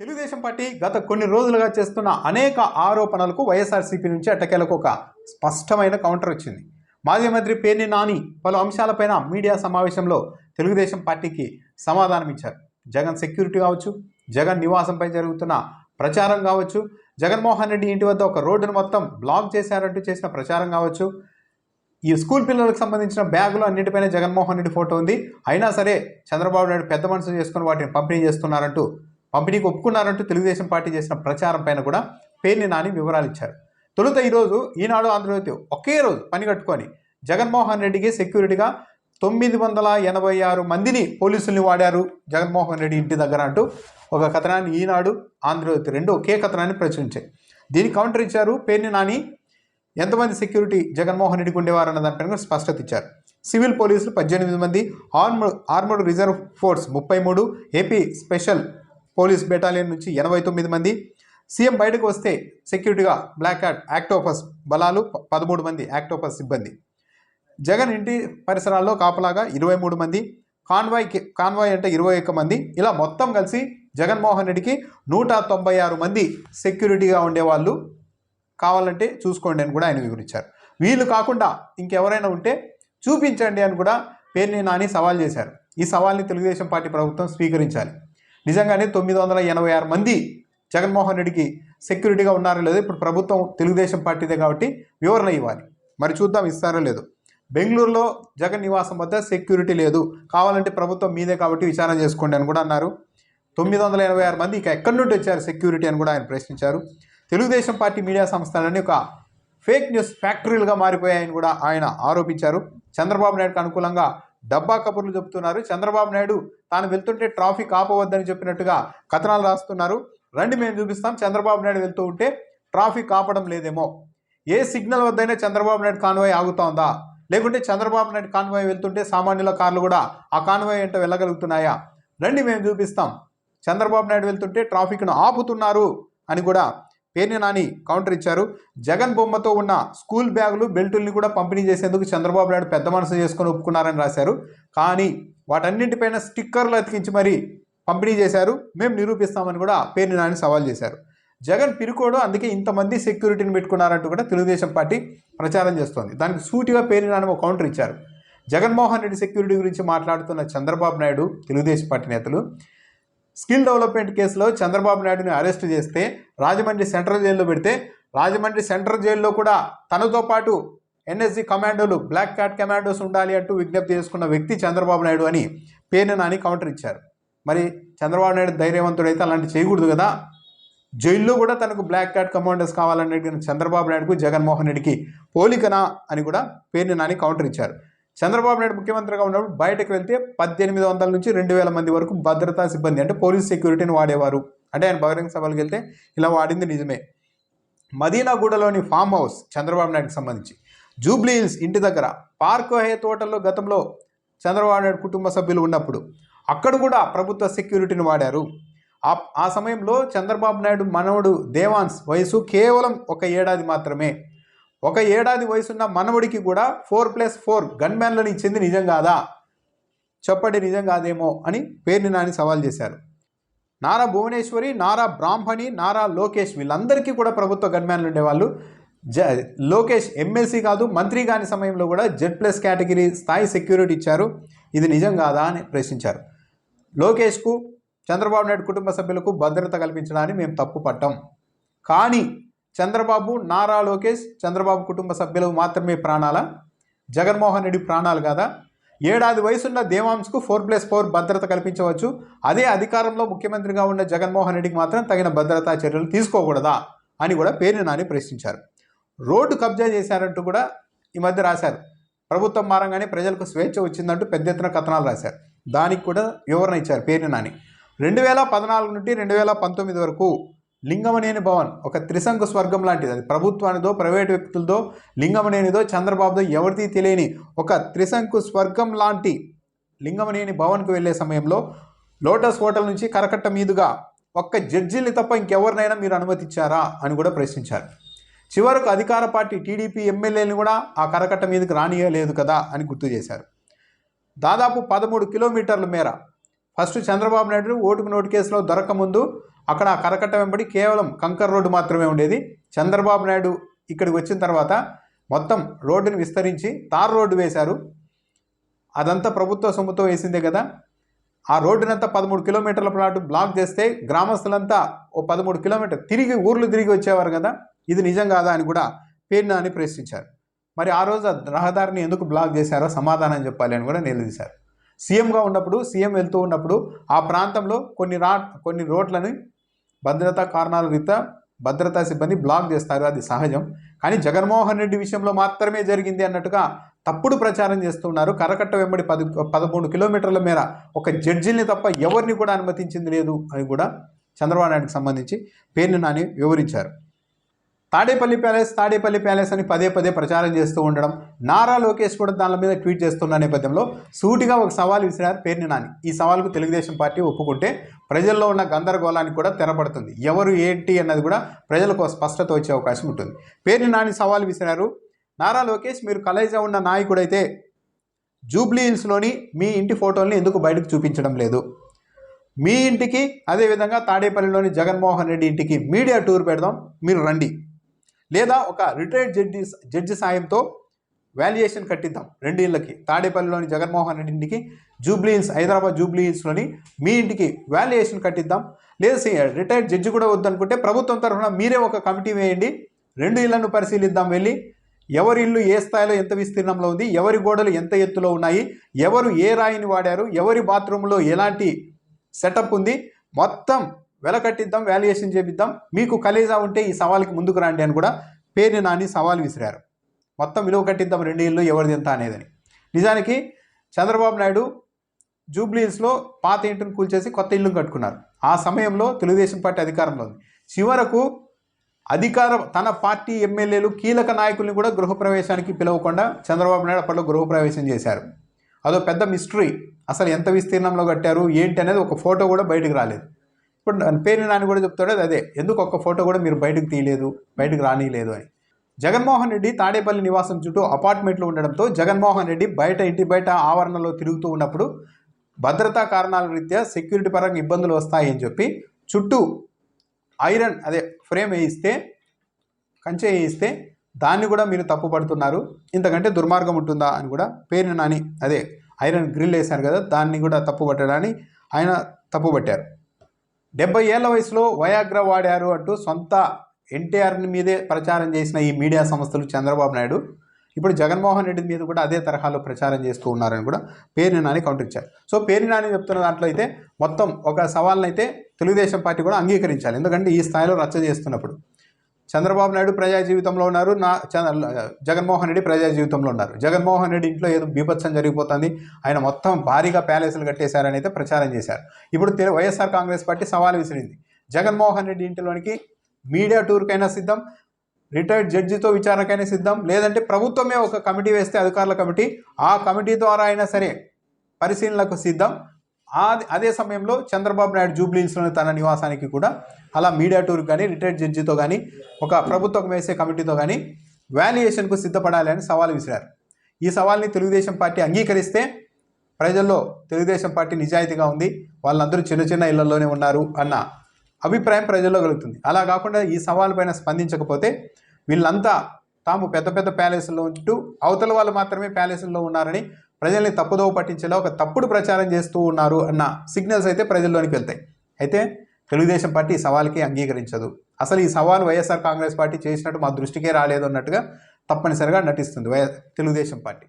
Telugu Desam party గత కొన్ని రోజులుగా చేస్తున్న అనేక ఆరోపణలకు వైఎస్ఆర్సీపీ నుంచి అటకేలకు ఒక స్పష్టమైన కౌంటర్ వచ్చింది. మాజీ మంత్రి పేర్ని నాని పలు అంశాలపైన మీడియా సమావేశంలో తెలుగుదేశం పార్టీకి సమాధానం ఇచ్చారు. జగన్ సెక్యూరిటీ కావచ్చు జగన్ నివాసంపై జరుగుతున్న ప్రచారం కావచ్చు జగన్మోహన్ రెడ్డి ఇంటి వద్ద ఒక రోడ్డును మొత్తం బ్లాక్ చేశారంటూ చేసిన ప్రచారం కావచ్చు ఈ స్కూల్ పిల్లలకు సంబంధించిన బ్యాగులు అన్నింటిపైన జగన్మోహన్ రెడ్డి ఫోటో ఉంది. అయినా సరే చంద్రబాబు నాయుడు పెద్ద మనసు చేసుకుని వాటిని పంపిణీ చేస్తున్నారంటూ పంపిణీకి ఒప్పుకున్నారంటూ తెలుగుదేశం పార్టీ చేసిన ప్రచారం పైన కూడా పేర్ని నాని వివరాలు ఇచ్చారు. తొలుత ఈరోజు ఈనాడు ఆంధ్రజ్యోతి ఒకే రోజు పని కట్టుకొని జగన్మోహన్ రెడ్డికి సెక్యూరిటీగా తొమ్మిది వందల ఎనభై ఆరు మందిని పోలీసుల్ని వాడారు జగన్మోహన్ రెడ్డి ఇంటి దగ్గర అంటూ ఒక కథనాన్ని ఈనాడు ఆంధ్రజ్యోతి రెండు ఒకే కథనాన్ని ప్రచురించాయి. దీనికి కౌంటర్ ఇచ్చారు పేర్ని నాని. ఎంతమంది సెక్యూరిటీ జగన్మోహన్ రెడ్డికి ఉండేవారు అన్న దానిపైన స్పష్టత ఇచ్చారు. సివిల్ పోలీసులు పద్దెనిమిది మంది ఆర్మడ్ ఆర్మర్డ్ రిజర్వ్ ఫోర్స్ ముప్పై మూడు ఏపీ స్పెషల్ పోలీస్ బెటాలియన్ నుంచి ఎనభై తొమ్మిది మంది. సీఎం బయటకు వస్తే సెక్యూరిటీగా బ్లాక్ హ్యాట్ యాక్టోపస్ బలాలు పదమూడు మంది యాక్టోపస్ సిబ్బంది. జగన్ ఇంటి పరిసరాల్లో కాపలాగా ఇరవై మూడు మంది కాన్వాయ్ కాన్వాయ్ అంటే ఇరవై ఒక్క మంది. ఇలా మొత్తం కలిసి జగన్మోహన్ రెడ్డికి నూట తొంభై ఆరు మంది సెక్యూరిటీగా ఉండేవాళ్ళు కావాలంటే చూసుకోండి అని కూడా ఆయన వివరించారు. వీళ్ళు కాకుండా ఇంకెవరైనా ఉంటే చూపించండి అని కూడా పేర్ని నాని సవాల్ చేశారు. ఈ సవాల్ని తెలుగుదేశం పార్టీ ప్రభుత్వం స్వీకరించాలి. నిజంగానే తొమ్మిది వందల ఎనభై ఆరు మంది జగన్మోహన్ రెడ్డికి సెక్యూరిటీగా ఉన్నారో లేదో ఇప్పుడు ప్రభుత్వం తెలుగుదేశం పార్టీదే కాబట్టి వివరణ ఇవ్వాలి. మరి చూద్దాం ఇస్తారో లేదో. బెంగళూరులో జగన్ నివాసం వద్ద సెక్యూరిటీ లేదు. కావాలంటే ప్రభుత్వం మీదే కాబట్టి విచారణ చేసుకోండి అని కూడా అన్నారు. తొమ్మిది వందల ఎనభై ఆరు మంది ఇక ఎక్కడి నుండి వచ్చారు సెక్యూరిటీ అని కూడా ఆయన ప్రశ్నించారు. తెలుగుదేశం పార్టీ మీడియా సంస్థలన్నీ ఒక ఫేక్ న్యూస్ ఫ్యాక్టరీలుగా మారిపోయాయని కూడా ఆయన ఆరోపించారు. చంద్రబాబు నాయుడుకు అనుకూలంగా డబ్బా కబుర్లు చెబుతున్నారు. చంద్రబాబు నాయుడు తాను వెళ్తుంటే ట్రాఫిక్ ఆపవద్దని చెప్పినట్టుగా కథనాలు రాస్తున్నారు. రండి మేము చూపిస్తాం. చంద్రబాబు నాయుడు వెళ్తూ ఉంటే ట్రాఫిక్ ఆపడం లేదేమో. ఏ సిగ్నల్ వద్దైనా చంద్రబాబు నాయుడు కాన్వాయ్ ఆగుతోందా? లేకుంటే చంద్రబాబు నాయుడు కాన్వాయ్ వెళ్తుంటే సామాన్యుల కార్లు కూడా ఆ కాన్వాయ్ వెంట వెళ్ళగలుగుతున్నాయా? రండి మేము చూపిస్తాం. చంద్రబాబు నాయుడు వెళ్తుంటే ట్రాఫిక్ను ఆపుతున్నారు అని కూడా పేర్ని నాని కౌంటర్ ఇచ్చారు. జగన్ బొమ్మతో ఉన్న స్కూల్ బ్యాగులు బెల్టుల్ని కూడా పంపిణీ చేసేందుకు చంద్రబాబు నాయుడు పెద్ద మనసు చేసుకొని ఒప్పుకున్నారని రాశారు. కానీ వాటన్నింటిపైన స్టిక్కర్లు అతికించి మరీ పంపిణీ చేశారు. మేము నిరూపిస్తామని కూడా పేర్ని నాని సవాల్ చేశారు. జగన్ పిరుకోడు అందుకే ఇంతమంది సెక్యూరిటీని పెట్టుకున్నారంటూ కూడా తెలుగుదేశం పార్టీ ప్రచారం చేస్తోంది. దానికి సూటిగా పేర్ని నాని ఒక కౌంటర్ ఇచ్చారు. జగన్మోహన్ రెడ్డి సెక్యూరిటీ గురించి మాట్లాడుతున్న చంద్రబాబు నాయుడు తెలుగుదేశం పార్టీ నేతలు స్కిల్ డెవలప్మెంట్ కేసులో చంద్రబాబు నాయుడుని అరెస్ట్ చేస్తే రాజమండ్రి సెంట్రల్ జైల్లో పెడితే రాజమండ్రి సెంట్రల్ జైల్లో కూడా తనతో పాటు ఎన్ఎస్జి కమాండోలు బ్లాక్ క్యాట్ కమాండోస్ ఉండాలి అంటూ విజ్ఞప్తి చేసుకున్న వ్యక్తి చంద్రబాబు నాయుడు అని పేరు నాని కౌంటర్ ఇచ్చారు. మరి చంద్రబాబు నాయుడు ధైర్యవంతుడైతే అలాంటి చేయకూడదు కదా? జైల్లో కూడా తనకు బ్లాక్ క్యాట్ కమాండోస్ కావాలని అడిగిన చంద్రబాబు నాయుడుకు జగన్మోహన్ రెడ్డికి పోలికనా అని కూడా పేర్ని నాని కౌంటర్ ఇచ్చారు. చంద్రబాబు నాయుడు ముఖ్యమంత్రిగా ఉన్నప్పుడు బయటకు వెళ్తే పద్దెనిమిది వందల నుంచి రెండు వేల మంది వరకు భద్రతా సిబ్బంది అంటే పోలీస్ సెక్యూరిటీని వాడేవారు. అంటే ఆయన బహిరంగ సభలకు వెళ్తే ఇలా వాడింది నిజమే. మదీనాగూడలోని ఫామ్ హౌస్ చంద్రబాబు నాయుడుకి సంబంధించి. జూబ్లీ హిల్స్ ఇంటి దగ్గర పార్క్ హే తోటల్లో గతంలో చంద్రబాబు నాయుడు కుటుంబ సభ్యులు ఉన్నప్పుడు అక్కడ కూడా ప్రభుత్వ సెక్యూరిటీని వాడారు. ఆ ఆ సమయంలో చంద్రబాబు నాయుడు మనవడు దేవాన్స్ వయసు కేవలం ఒక ఏడాది మాత్రమే. ఒక ఏడాది వయసున్న మనవడికి కూడా ఫోర్ ప్లస్ ఫోర్ గన్మ్యాన్లను ఇచ్చింది నిజం కాదా? చెప్పండి నిజం కాదేమో అని పేర్ని నాని సవాల్ చేశారు. నారా భువనేశ్వరి నారా బ్రాహ్మణి నారా లోకేష్ వీళ్ళందరికీ కూడా ప్రభుత్వ గన్మ్యాన్లు ఉండేవాళ్ళు. జ లోకేష్ ఎమ్మెల్సీ కాదు మంత్రి కాని సమయంలో కూడా జెడ్ ప్లస్ కేటగిరీ స్థాయి సెక్యూరిటీ ఇచ్చారు. ఇది నిజం కాదా అని ప్రశ్నించారు. లోకేష్కు చంద్రబాబు నాయుడు కుటుంబ సభ్యులకు భద్రత కల్పించడాన్ని మేము తప్పు పట్టాం కానీ చంద్రబాబు నారా లోకేష్ చంద్రబాబు కుటుంబ సభ్యులు మాత్రమే ప్రాణాల? జగన్మోహన్ రెడ్డి ప్రాణాలు కాదా? ఏడాది వయసున్న దేవాంశ్కు ఫోర్ ప్లస్ ఫోర్ భద్రత కల్పించవచ్చు. అదే అధికారంలో ముఖ్యమంత్రిగా ఉన్న జగన్మోహన్ రెడ్డికి మాత్రం తగిన భద్రతా చర్యలు తీసుకోకూడదా? అని కూడా పేరు నాని ప్రశ్నించారు. రోడ్డు కబ్జా చేశారంటూ కూడా ఈ మధ్య రాశారు. ప్రభుత్వం మారంగానే ప్రజలకు స్వేచ్ఛ వచ్చిందంటూ పెద్ద ఎత్తున కథనాలు రాశారు. దానికి కూడా వివరణ ఇచ్చారు పేరు నాని. రెండు వేల పద్నాలుగు నుండి రెండు వేల పంతొమ్మిది వరకు లింగమనేని భవన్ ఒక త్రిశంకు స్వర్గం లాంటిది. అది ప్రభుత్వానిదో ప్రైవేట్ వ్యక్తులతో లింగమనేనిదో చంద్రబాబుదో ఎవరిది తెలియని ఒక త్రిశంకు స్వర్గం లాంటి లింగమనేని భవన్కు వెళ్ళే సమయంలో లోటస్ హోటల్ నుంచి కరకట్ట మీదుగా ఒక్క జడ్జిని తప్ప ఇంకెవరినైనా మీరు అనుమతించారా అని కూడా ప్రశ్నించారు. చివరకు అధికార పార్టీ టీడీపీ ఎమ్మెల్యేని కూడా ఆ కరకట్ట మీదకి రానియలేదు కదా అని గుర్తు చేశారు. దాదాపు పదమూడు కిలోమీటర్ల మేర ఫస్ట్ చంద్రబాబు నాయుడు ఓటుకు నోటు కేసులో దొరకముందు అక్కడ ఆ కరకట్ట వెంబడి కేవలం కంకర్ రోడ్డు మాత్రమే ఉండేది. చంద్రబాబు నాయుడు ఇక్కడికి వచ్చిన తర్వాత మొత్తం రోడ్డుని విస్తరించి తార్ రోడ్డు వేశారు. అదంతా ప్రభుత్వ సొమ్ముతో వేసిందే కదా. ఆ రోడ్డునంతా పదమూడు కిలోమీటర్ల పాటు బ్లాక్ చేస్తే గ్రామస్తులంతా ఓ పదమూడు కిలోమీటర్ తిరిగి ఊర్లు తిరిగి వచ్చేవారు కదా. ఇది నిజం కాదా అని కూడా పేర్న అని ప్రశ్నించారు. మరి ఆ రోజు రహదారిని ఎందుకు బ్లాక్ చేశారో సమాధానం చెప్పాలి అని కూడా నిలదీశారు. సీఎంగా ఉన్నప్పుడు సీఎం వెళ్తూ ఉన్నప్పుడు ఆ ప్రాంతంలో కొన్ని రా కొన్ని రోడ్లని భద్రతా కారణాల రీత్యా భద్రతా సిబ్బంది బ్లాక్ చేస్తారు. అది సహజం. కానీ జగన్మోహన్ రెడ్డి విషయంలో మాత్రమే జరిగింది అన్నట్టుగా తప్పుడు ప్రచారం చేస్తున్నారు. కరకట్ట వెంబడి పది పదమూడు కిలోమీటర్ల మేర ఒక జడ్జిల్ని తప్ప ఎవరిని కూడా అనుమతించింది లేదు అని కూడా చంద్రబాబు నాయుడుకి సంబంధించి పేర్ని నాని వివరించారు. తాడేపల్లి ప్యాలెస్ తాడేపల్లి ప్యాలెస్ అని పదే పదే ప్రచారం చేస్తూ ఉండడం నారా లోకేష్ కూడా దాని మీద ట్వీట్ చేస్తున్న నేపథ్యంలో సూటిగా ఒక సవాల్ విసిరారు పేర్ని నాని. ఈ సవాల్కు తెలుగుదేశం పార్టీ ఒప్పుకుంటే ప్రజల్లో ఉన్న గందరగోళానికి కూడా తెరపడుతుంది. ఎవరు ఏంటి అన్నది కూడా ప్రజలకు స్పష్టత వచ్చే అవకాశం ఉంటుంది. పేర్ని నాని సవాల్ విసిరారు. నారా లోకేష్ మీరు కలేజా ఉన్న నాయకుడైతే జూబ్లీ హిల్స్లోని మీ ఇంటి ఫోటోల్ని ఎందుకు బయటకు చూపించడం లేదు? మీ ఇంటికి అదేవిధంగా తాడేపల్లిలోని జగన్మోహన్ రెడ్డి ఇంటికి మీడియా టూర్ పెడదాం. మీరు రండి. లేదా ఒక రిటైర్డ్ జడ్జి జడ్జి సాయంతో వాల్యుయేషన్ కట్టిద్దాం. రెండు ఇళ్ళకి తాడేపల్లిలోని జగన్మోహన్ రెడ్డి ఇంటికి జూబ్లీ హిల్స్ హైదరాబాద్ జూబ్లీ హిల్స్లోని మీ ఇంటికి వాల్యుయేషన్ కట్టిద్దాం. లేదా రిటైర్డ్ జడ్జి కూడా వద్దనుకుంటే ప్రభుత్వం తరఫున మీరే ఒక కమిటీ వేయండి. రెండు ఇళ్ళను పరిశీలిద్దాం వెళ్ళి. ఎవరి ఇల్లు ఏ స్థాయిలో ఎంత విస్తీర్ణంలో ఉంది ఎవరి గోడలు ఎంత ఎత్తులో ఉన్నాయి ఎవరు ఏ రాయిని వాడారు ఎవరి బాత్రూంలో ఎలాంటి సెటప్ ఉంది మొత్తం వెలకట్టిద్దాం వాల్యుయేషన్ చేపిద్దాం. మీకు కలేజా ఉంటే ఈ సవాల్కి ముందుకు రండి అని కూడా పేరుని నాని సవాల్ విసిరారు. మొత్తం విలువ కట్టిద్దాం రెండు ఇళ్ళు ఎవరిది ఎంత అనేదని. నిజానికి చంద్రబాబు నాయుడు జూబ్లీహిల్స్లో పాత ఇంటిని కూల్చేసి కొత్త ఇల్లు కట్టుకున్నారు. ఆ సమయంలో తెలుగుదేశం పార్టీ అధికారంలో ఉంది. చివరకు అధికారం తన పార్టీ ఎమ్మెల్యేలు కీలక నాయకుల్ని కూడా గృహప్రవేశానికి పిలవకుండా చంద్రబాబు నాయుడు అప్పట్లో గృహప్రవేశం చేశారు. అదో పెద్ద మిస్టరీ అసలు ఎంత విస్తీర్ణంలో కట్టారు ఏంటి అనేది ఒక ఫోటో కూడా బయటకు రాలేదు. ఇప్పుడు పేరు నాని కూడా చెప్తాడు అదే ఎందుకు ఒక్క ఫోటో కూడా మీరు బయటకు తీయలేదు బయటకు రానియలేదు అని. జగన్మోహన్ రెడ్డి తాడేపల్లి నివాసం చుట్టూ అపార్ట్మెంట్లు ఉండడంతో జగన్మోహన్ రెడ్డి బయట ఇంటి బయట ఆవరణలో తిరుగుతూ ఉన్నప్పుడు భద్రతా కారణాల రీత్యా సెక్యూరిటీ పరంగా ఇబ్బందులు వస్తాయని చెప్పి చుట్టూ ఐరన్ అదే ఫ్రేమ్ వేయిస్తే కంచె వేయిస్తే దాన్ని కూడా మీరు తప్పుపడుతున్నారు ఇంతకంటే దుర్మార్గం ఉంటుందా అని కూడా పేరు నాని అదే ఐరన్ గ్రిల్ వేశారు కదా దాన్ని కూడా తప్పుపట్టడాన్ని ఆయన తప్పుపట్టారు డెబ్బై ఏళ్ళ వయసులో వయాగ్రా వాడారు అంటూ సొంత ఎన్టీఆర్ని మీదే ప్రచారం చేసిన ఈ మీడియా సంస్థలు చంద్రబాబు నాయుడు ఇప్పుడు జగన్మోహన్ రెడ్డి మీద కూడా అదే తరహాలో ప్రచారం చేస్తూ ఉన్నారని కూడా పేరు నాని కౌంటర్ ఇచ్చారు సో పేరు నాని చెప్తున్న దాంట్లో అయితే మొత్తం ఒక సవాల్నైతే అయితే తెలుగుదేశం పార్టీ కూడా అంగీకరించాలి. ఎందుకంటే ఈ స్థాయిలో రచ్చ చేస్తున్నప్పుడు చంద్రబాబు నాయుడు ప్రజా జీవితంలో ఉన్నారు. నా జగన్మోహన్ రెడ్డి ప్రజా జీవితంలో ఉన్నారు. జగన్మోహన్ రెడ్డి ఇంట్లో ఏదో బీభత్సం జరిగిపోతుంది. ఆయన మొత్తం భారీగా ప్యాలెస్లు కట్టేశారని అయితే ప్రచారం చేశారు. ఇప్పుడు తె- వైఎస్ఆర్ కాంగ్రెస్ పార్టీ సవాల్ విసిరింది. జగన్మోహన్ రెడ్డి ఇంటిలోనికి మీడియా టూర్కైనా సిద్ధం? రిటైర్డ్ జడ్జితో విచారణకైనా సిద్ధం? లేదంటే ప్రభుత్వమే ఒక కమిటీ వేస్తే అధికారుల కమిటీ ఆ కమిటీ ద్వారా అయినా సరే పరిశీలనకు సిద్ధం? అదే సమయంలో చంద్రబాబు నాయుడు జూబ్లీహిల్స్లోని తన నివాసానికి కూడా అలా మీడియా టూర్ కానీ రిటైర్డ్ జడ్జితో కానీ ఒక ప్రభుత్వం వేసే కమిటీతో కానీ వాల్యుయేషన్కు సిద్ధపడాలి అని సవాల్ విసిరారు. ఈ సవాల్ని తెలుగుదేశం పార్టీ అంగీకరిస్తే ప్రజల్లో తెలుగుదేశం పార్టీ నిజాయితీగా ఉంది వాళ్ళందరూ చిన్న చిన్న ఇళ్ళలోనే ఉన్నారు అన్న అభిప్రాయం ప్రజల్లో కలుగుతుంది. అలా కాకుండా ఈ సవాల్ పైన స్పందించకపోతే వీళ్ళంతా తాము పెద్ద పెద్ద ప్యాలెస్లో ఉంటూ అవతల వాళ్ళు మాత్రమే ప్యాలెస్లో ఉన్నారని ప్రజల్ని తప్పుదోవ పట్టించేలా ఒక తప్పుడు ప్రచారం చేస్తూ ఉన్నారు అన్న సిగ్నల్స్ అయితే ప్రజల్లోనికి వెళ్తాయి. అయితే తెలుగుదేశం పార్టీ ఈ సవాల్కి అంగీకరించదు. అసలు ఈ సవాల్ వైఎస్ఆర్ కాంగ్రెస్ పార్టీ చేసినట్టు మా దృష్టికే రాలేదు అన్నట్టుగా తప్పనిసరిగా నటిస్తుంది వై తెలుగుదేశం పార్టీ.